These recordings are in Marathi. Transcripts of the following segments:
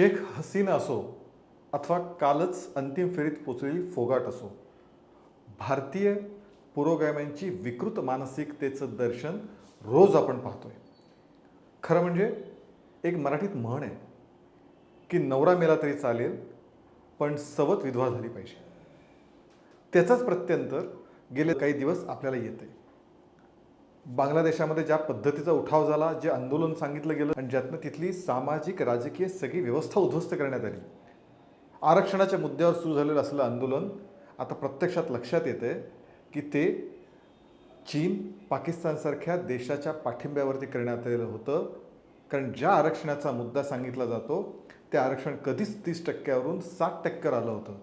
शेख हसीना असो अथवा कालच अंतिम फेरीत पोचलेली फोगाट असो भारतीय पुरोगाम्यांची विकृत मानसिकतेचं दर्शन रोज आपण पाहतोय. खरं म्हणजे एक मराठीत म्हण आहे की नवरा मेला तरी चालेल पण सवत विधवा झाली पाहिजे. त्याचाच प्रत्यंतर गेले काही दिवस आपल्याला येत आहे बांगलादेशामध्ये ज्या पद्धतीचा उठाव झाला जे आंदोलन सांगितलं गेलं आणि ज्यातनं तिथली सामाजिक राजकीय सगळी व्यवस्था उद्ध्वस्त करण्यात आली. आरक्षणाच्या मुद्द्यावर सुरू झालेलं असलं आंदोलन आता प्रत्यक्षात लक्षात येते की ते चीन पाकिस्तानसारख्या देशाच्या पाठिंब्यावरती करण्यात आलेलं होतं. कारण ज्या आरक्षणाचा मुद्दा सांगितला जातो ते आरक्षण कधीच तीस टक्क्यावरून साठ टक्क्यावर आलं होतं.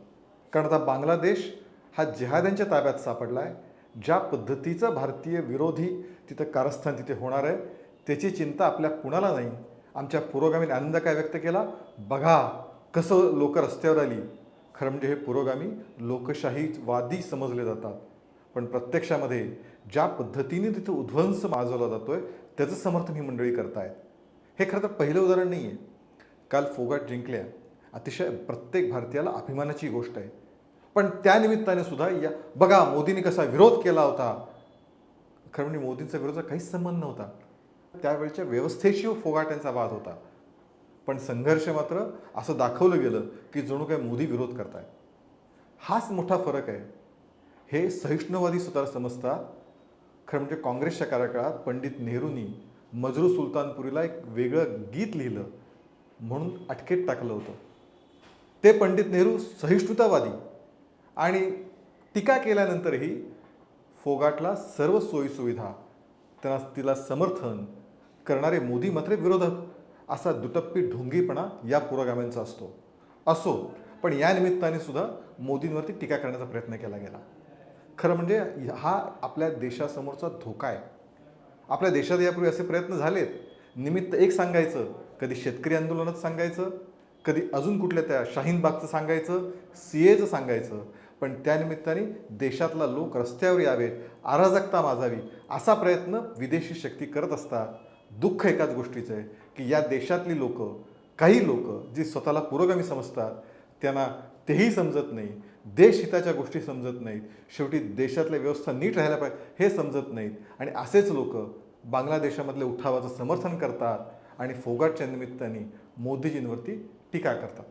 कारण आता बांगलादेश हा जिहाद्यांच्या ताब्यात सापडला आहे ज्या पद्धतीचं भारतीय विरोधी तिथं कारस्थान तिथे होणार आहे त्याची चिंता आपल्या कुणाला नाही? आमच्या पुरोगामीने आनंद काय व्यक्त केला? बघा कसं लोक रस्त्यावर आली. खरं म्हणजे हे पुरोगामी लोकशाहीवादी समजले जातात. पण प्रत्यक्षामध्ये ज्या पद्धतीने तिथे उध्वंस माजवला जातो आहे त्याचं समर्थन ही मंडळी करतायत. हे खरं तर पहिलं उदाहरण नाही आहे काल फोगाट जिंकल्या. अतिशय प्रत्येक भारतीयाला अभिमानाची गोष्ट आहे. पण त्यानिमित्ताने सुद्धा या बघा मोदींनी कसा विरोध केला होता. खरं म्हणजे मोदींचा विरोधाचा काहीच संबंध नव्हता. त्यावेळच्या व्यवस्थेशी फोगाट्यांचा वाद होता. पण संघर्ष मात्र असं दाखवलं गेलं की जणू काय मोदी विरोध करताय. हाच मोठा फरक आहे. हे सहिष्णुवादी स्वतःला समजतात खरं म्हणजे काँग्रेसच्या कार्यकाळात पंडित नेहरूंनी मजरू सुलतानपुरीला एक वेगळं गीत लिहिलं म्हणून अटकेत टाकलं होतं. ते पंडित नेहरू सहिष्णुतावादी. आणि टीका केल्यानंतरही फोगाटला सर्व सोयीसुविधा त्यांना तिला समर्थन करणारे मोदी मात्र विरोधक. असा दुटप्पी ढोंगीपणा या पुरोगाम्यांचा असतो. असो पण या निमित्ताने सुद्धा मोदींवरती टीका करण्याचा प्रयत्न केला गेला. खरं म्हणजे हा आपल्या देशासमोरचा धोका आहे. आपल्या देशात यापूर्वी असे प्रयत्न झालेत. निमित्त एक सांगायचं कधी शेतकरी आंदोलनात सांगायचं कधी अजून कुठल्या त्या शाहीन बागचं सांगायचं सी एचं सांगायचं पण त्यानिमित्ताने देशातला लोक रस्त्यावर यावेत अराजकता माजावी असा प्रयत्न विदेशी शक्ती करत असतात. दुःख एकाच गोष्टीचं आहे की या देशातली लोक काही लोक जी स्वतःला पुरोगामी समजतात त्यांना तेही समजत नाही देशहिताच्या गोष्टी समजत नाहीत शेवटी देशातल्या व्यवस्था नीट राहायला पाहिजे हे समजत नाहीत. आणि असेच लोक बांगलादेशामधल्या उठावाचं समर्थन करतात आणि फोगाटच्या निमित्ताने मोदीजींवरती टीका करतात.